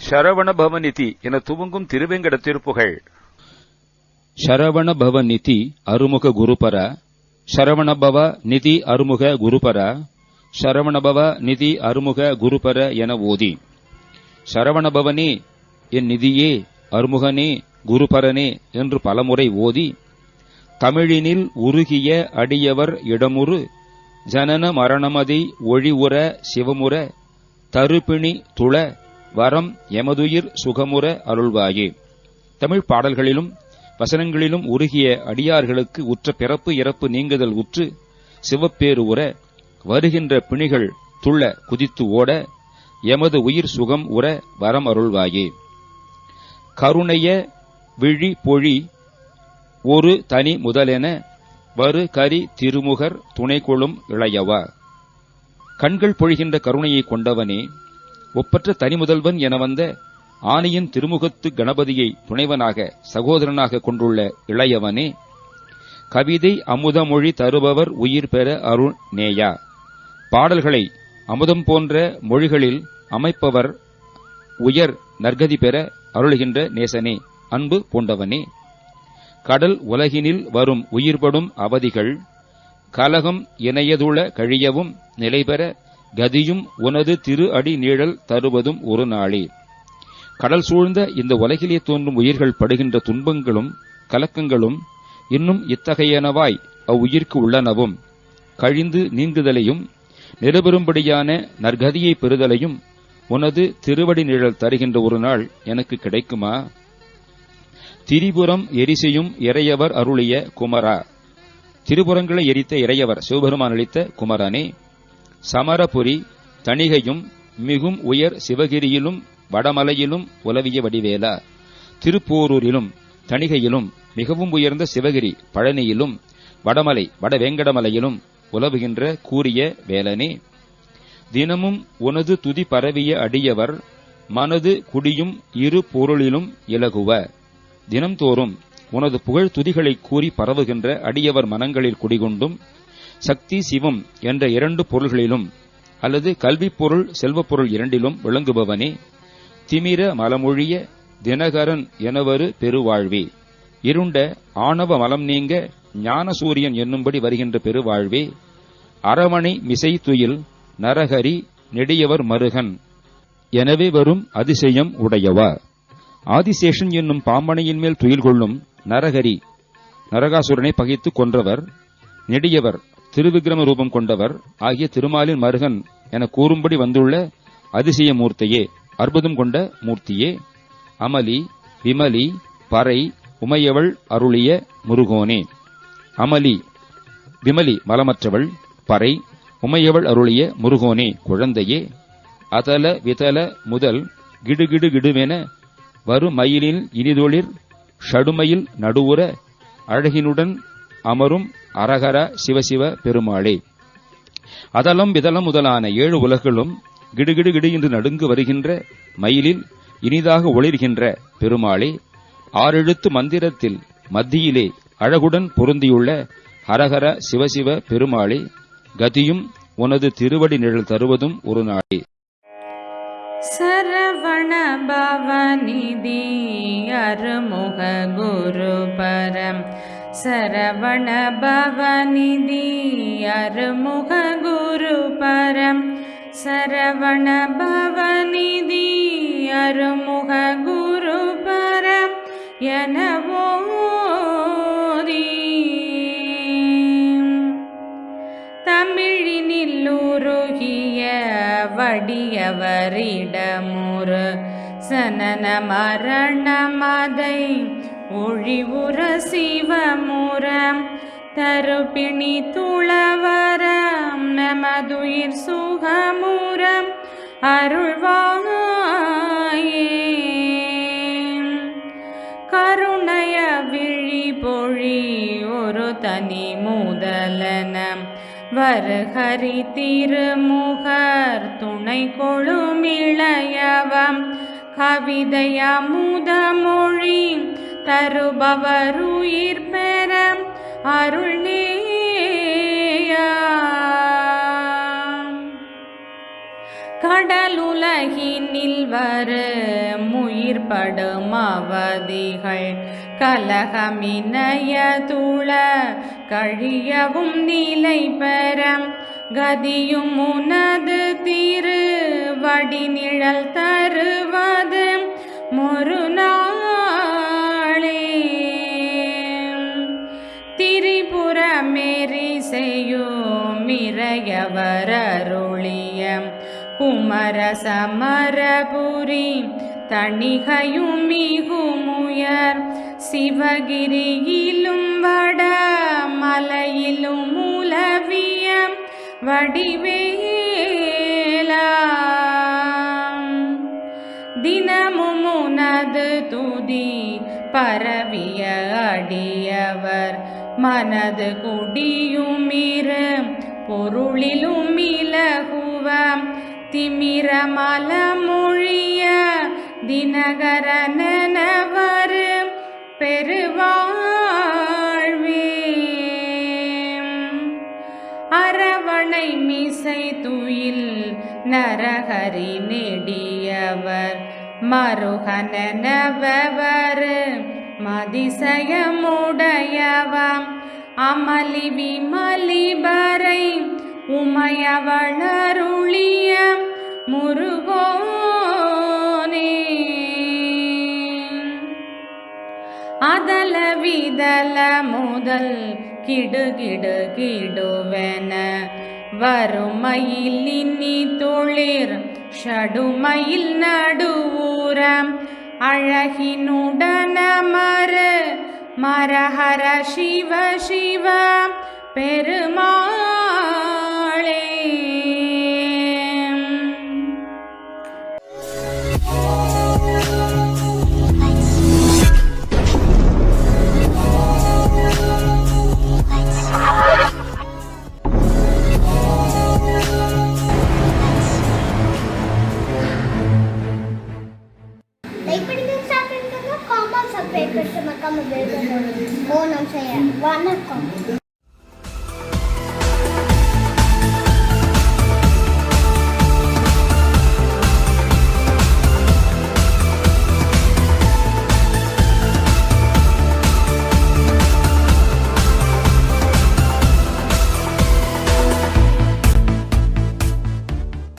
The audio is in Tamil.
சரவணபவநிதி என துவங்கும் திருவேங்கட திருப்புகள் சரவணபவநிதி அருமுக குருபர சரவணபவ நிதி அருமுக குருபர சரவணபவ நிதி அருமுக குருபர என ஓதி. சரவணபவனே என் நிதியே அருமுகனே குருபரனே என்று பலமுறை ஓதி தமிழினில் உருகிய அடியவர் இடமுறு ஜனன மரணமதி ஒழிவுற சிவமுற தருப்பிணி துள வரம் எமதுயிர் சுகமுற அருள்வாயே. தமிழ் பாடல்களிலும் வசனங்களிலும் உருகிய அடியார்களுக்கு உற்ற பிறப்பு இறப்பு நீங்குதல் உற்று சிவப்பேறு உற வருகின்ற பிணிகள் துள்ள குதித்து ஓட எமது உயிர் சுகம் உற வரம் அருள்வாயே கருணைய விழி பொழி ஒரு தனி முதலென வரு கரி திருமுகர் துணை கொள்ளும் இளையவா. கண்கள் பொழிகின்ற கருணையை கொண்டவனே ஒப்பற்ற தனிமுதல்வன் என வந்த ஆனையின் திருமுகத்து கணபதியை துணைவனாக சகோதரனாக கொண்டுள்ள இளையவனே கவிதை அமுதமொழி தருபவர் உயிர் பெற அருள் நேயா பாடல்களை அமுதம் போன்ற மொழிகளில் அமைப்பவர் உயர் நற்கதி பெற அருள்கின்ற நேசனே அன்பு பூண்டவனே. கடல் உலகினில் வரும் உயிர்படும் அவதிகள் கலகம் இணையதுள கழியவும் நிலைபெற கதியும் உனது திரு அடி நீழல் தருவதும் ஒரு நாளே. கடல் சூழ்ந்த இந்த உலகிலே தோன்றும் உயிர்கள் படுகின்ற துன்பங்களும் கலக்கங்களும் இன்னும் இத்தகையனவாய் அவ்வுயிர்க்கு உள்ளனவும். கழிந்து நீங்குதலையும் நிரபெறும்படியான நற்கதியை பெறுதலையும் உனது திருவடி நிழல் தருகின்ற ஒரு நாள் எனக்கு கிடைக்குமா? திரிபுரம் எரிசையும் இறையவர் அருளிய குமரா. திரிபுரங்களை எரித்த இறையவர் சிவபெருமான் அளித்த குமரனே. சமரபுரி தணிகையும் மிகும் உயர் சிவகிரியிலும் வடமலையிலும் உலவிய வடிவேலா திருப்போரூரிலும் தணிகையிலும் மிகவும் உயர்ந்த சிவகிரி பழனியிலும் வடமலை வடவேங்கடமலையிலும் உலவுகின்ற கூறிய வேலனே. தினமும் உனது துதி பரவிய அடியவர் மனது குடியும் இரு பொருளிலும் இலகுவ. தினம்தோறும் உனது புகழ் துதிகளை கூறி பரவுகின்ற அடியவர் மனங்களில் குடிகொண்டும் சக்தி சிவம் என்ற இரண்டு பொருள்களிலும் அல்லது கல்விப் பொருள் செல்வப் பொருள் இரண்டிலும் விளங்குபவனே. திமிர மலமொழிய தினகரன் எனவரு பெருவாழ்வே. இருண்ட ஆணவ மலம் நீங்க ஞானசூரியன் என்னும்படி வருகின்ற பெருவாழ்வே. அரவணை மிசை துயில் நரஹரி நெடியவர் மருகன் எனவே வரும் அதிசயம் உடையவா. ஆதிசேஷன் என்னும் பாம்பனையின் மேல் துயில் கொள்ளும் நரஹரி நரகாசுரனை பகைத்து கொன்றவர் நெடியவர் திருவிக்கிரம ரூபம் கொண்டவர் ஆகிய திருமாலின் மருகன் என கூறும்படி வந்துள்ள அதிசயமூர்த்தியே அற்புதம் கொண்ட மூர்த்தியே. அமலி விமலி பறை உமையவள் அருளிய முருகோனே. அமலி விமலி மலமற்றவள் பறை உமையவள் அருளிய முருகோனே குழந்தையே. அதல விதல முதல் கிடுகிடு கிடுவென வருமயிலில் இனிதொளிர் ஷடுமையில் நடுவுற அழகினுடன் அமரும் அரகர சிவசிவ பெருமாளே. அதலம் விதலம் முதலான ஏழு உலகளும் கிடுகிடு கிடு என்று நடுங்கு வருகின்ற மயிலில் இனிதாக ஒளிர்கின்ற பெருமாளே ஆறெழுத்து மந்திரத்தில் மத்தியிலே அழகுடன் பொருந்தியுள்ள ஹரஹர சிவசிவ பெருமாளே கதியும் உனது திருவடி நிழல் தருவதும் ஒரு நாளே. சரவண பவநிதி அருமுக குரு பரம். சரவண பவநிதி அருமுக குரு சரவண பவநிதி அருமுக குரு பரம் எனவோதி தமிழினில் உருகிய வடியவரிடமுறு சனன மரணமதை ஒழிவுற சிவமுரம். தருப்பிணி துளவர் நமதுயிர் சுகமுறம் அருள்வாயே கருணைய விழி பொழி ஒரு தனி முதலனம். வருஹரி திருமுகர் துணை கொழுமிளையவம் கவிதை அமுதமொழி தருபவருயிர் பெற அருள் நீ கடலுலகினில் வர முயிர்படும் அவதிகள் கலகமினய துள கழியவும் நிலை பெறம். கதியும் உனது திரு வடிநிழல் தருவது மொரு நாளே. திரிபுரமேறி செய்யும் இறையவர் அருளிய குமர சமரபுரி தணிகையும் மிகுமுயர் சிவகிரியிலும் வட மலையிலும் உலவிய வடிவேலா தினமும் உனது துதி பரவிய அடியவர். மனது குடியுமிரு பொருளிலும் இலகு திமிர மலமொழிய தினகரனவர் பெருவாழ்வே அரவணை மிசை துயில் நரகரி நெடியவர் மருகனவர் மதிசயமுடையவம். அமளி விமலிபரை உமையவளருளி விதல முதல் கிடுகிடு கிடுவென. வறுமையில் இன்னி தொழிர் ஷடுமையில் நடுவூரம். அழகினுடன மறு மரஹர சிவ சிவ பெருமா Monum säger, varna kom.